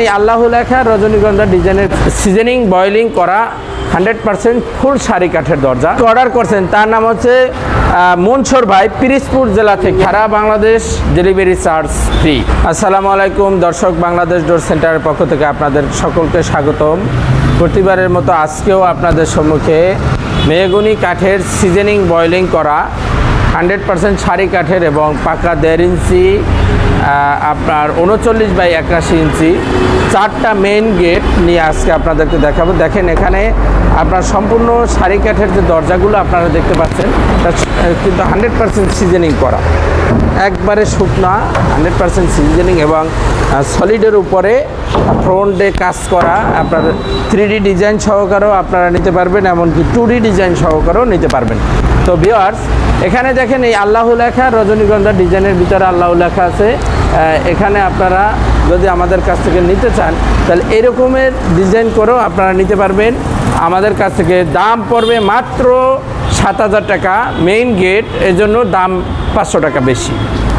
এই আল্লাহ লেখা, রজনীগন্ধা ডিজাইনের সিজনিং, বয়লিং করা, হান্ড্রেড পার্সেন্ট ফুল শাড়ি কাঠের দরজা। অর্ডার করছেন, তার নাম হচ্ছে মনসুর ভাই, পিরিজপুর জেলা থেকে। সারা বাংলাদেশ ডেলিভারি চার্জ ফ্রি। আসসালামু আলাইকুম, দর্শক বাংলাদেশ ডোর সেন্টারের পক্ষ থেকে আপনাদের সকলকে স্বাগতম। প্রতিবারের মতো আজকেও আপনাদের সম্মুখে মেহগুনি কাঠের সিজনিং, বয়লিং করা হান্ড্রেড পার্সেন্ট শাড়ি কাঠের এবং পাকা দেড় ইঞ্চি আপনার উনচল্লিশ বাই একাশি ইঞ্চি। চারটা মেইন গেট নিয়ে আজকে আপনাদেরকে দেখাবো। দেখেন এখানে আপনার সম্পূর্ণ শাড়ি কাঠের যে দরজাগুলো আপনারা দেখতে পাচ্ছেন কিন্তু হান্ড্রেড পার্সেন্ট সিজনিং করা। একবারে শুকনা হান্ড্রেড পার্সেন্ট সিজনিং এবং সলিডের উপরে ফ্রন্টে কাজ করা আপনার থ্রি ডিজাইন সহকারেও আপনারা নিতে পারবেন এমনকি টু ডিজাইন সহকারেও নিতে পারবেন। তো বিয়ার্স এখানে দেখেন এই আল্লাহ লেখা, রজনীগন্ধা ডিজাইনের ভিতরে আল্লাহ লেখা আছে। এখানে আপনারা যদি আমাদের কাছ থেকে নিতে চান, তাহলে এরকমের ডিজাইন করেও আপনারা নিতে পারবেন। আমাদের কাছ থেকে দাম পড়বে মাত্র সাত হাজার টাকা মেইন গেট এজন্য দাম পাঁচশো টাকা বেশি।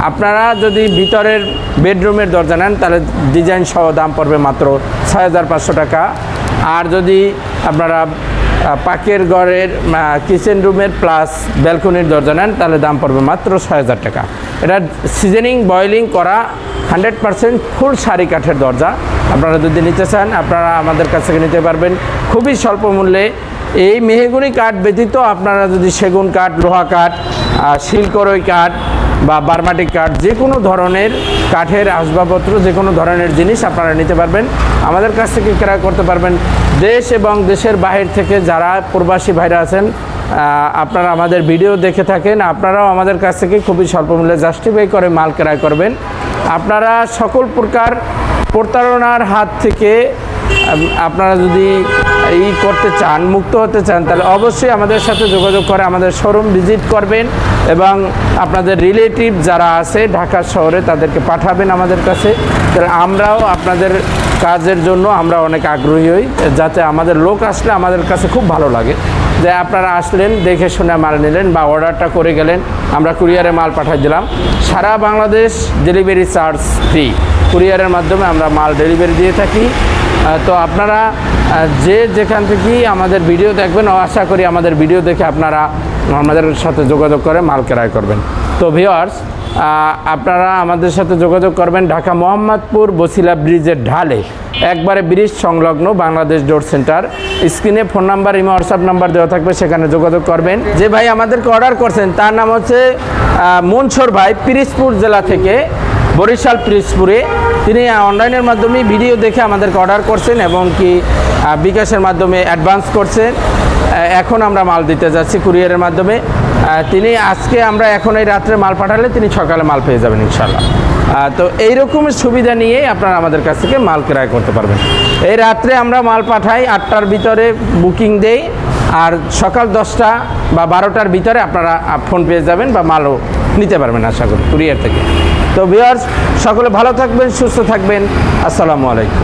আপনারা যদি ভিতরের বেডরুমের দরজা নেন, তাহলে ডিজাইন সহ দাম পড়বে মাত্র ছয় হাজার পাঁচশো টাকা। আর যদি আপনারা পাকের ঘরের কিচেন রুমের প্লাস ব্যালকনির দরজা নেন, তাহলে দাম পড়বে মাত্র ছয় হাজার টাকা। এটা সিজনিং বয়েলিং করা হান্ড্রেড পারসেন্ট ফুল শাড়ি কাঠের দরজা। আপনারা যদি নিতে চান, আপনারা আমাদের কাছ থেকে নিতে পারবেন। খুবই স্বল্প মূল্যে এই মেহগুনি কাঠ ব্যতীত আপনারা যদি সেগুন কাঠ, লোহা কাঠ শিলকরই কাঠ বা বারমাটিক কাঠ, যে কোনো ধরনের কাঠের আসবাবপত্র, যে কোনো ধরনের জিনিস আপনারা নিতে পারবেন। আমাদের কাছ থেকে ক্রয় করতে পারবেন। দেশ এবং দেশের বাহির থেকে যারা প্রবাসী ভাইরা আছেন আপনারা আমাদের ভিডিও দেখে থাকেন। আপনারাও আমাদের কাছ থেকে খুবই স্বল্প মূল্যে জাস্টিফাই করে মাল ক্রয় করবেন। আপনারা সকল প্রকার প্রতারণার হাত থেকে আপনারা যদি ই করতে চান, মুক্ত হতে চান, তাহলে অবশ্যই আমাদের সাথে যোগাযোগ করে আমাদের শোরুম ভিজিট করবেন। এবং আপনাদের রিলেটিভ যারা আছে ঢাকা শহরে তাদেরকে পাঠাবেন আমাদের কাছে। আমরাও আপনাদের কাজের জন্য আমরা অনেক আগ্রহী হই, যাতে আমাদের লোক আসলে আমাদের কাছে খুব ভালো লাগে। যে আপনারা আসলেন, দেখে শুনে মাল নিলেন বা অর্ডারটা করে গেলেন, আমরা কুরিয়ারে মাল পাঠিয়ে দিলাম। সারা বাংলাদেশ ডেলিভারি চার্জ ফ্রি কুরিয়ারের মাধ্যমে আমরা মাল ডেলিভারি দিয়ে থাকি। তো আপনারা যে যেখান থেকেই আমাদের ভিডিও দেখবেন আশা করি আমাদের ভিডিও দেখে আপনারা আমাদের সাথে যোগাযোগ করে, মাল ক্রয় করবেন। তো ভিওয়ার্স আপনারা আমাদের সাথে যোগাযোগ করবেন ঢাকা মোহাম্মদপুর বসিলা ব্রিজের ঢালে। একবারে ব্রিজ সংলগ্ন বাংলাদেশ ডোর সেন্টার। স্ক্রিনে phone number, imo, WhatsApp number দেওয়া থাকবে, সেখানে যোগাযোগ করবেন। যে ভাই আমাদেরকে অর্ডার করছেন, তার নাম হচ্ছে মনসুর ভাই, পিরিজপুর জেলা থেকে, বরিশাল পিরিজপুরে। তিনি অনলাইনের মাধ্যমে ভিডিও দেখে আমাদেরকে অর্ডার করছেন এবং কি বিকাশের মাধ্যমে অ্যাডভান্স করছে। এখন আমরা মাল দিতে যাচ্ছি কুরিয়ারের মাধ্যমে। তিনি আজকে আমরা এখন এই রাত্রে মাল পাঠালে তিনি সকালে মাল পেয়ে যাবেন ইনশাল্লাহ তো এইরকমের সুবিধা নিয়ে আপনারা আমাদের কাছ থেকে মাল ক্রয় করতে পারবেন। এই রাত্রে আমরা মাল পাঠাই আটটার ভিতরে বুকিং দেই আর সকাল দশটা বা বারোটার ভিতরে আপনারা ফোন পেয়ে যাবেন বা মালও নিতে পারবেন আশা করি কুরিয়ার থেকে। তো ভিউয়ার্স সকলে ভালো থাকবেন, সুস্থ থাকবেন। আসসালামু আলাইকুম।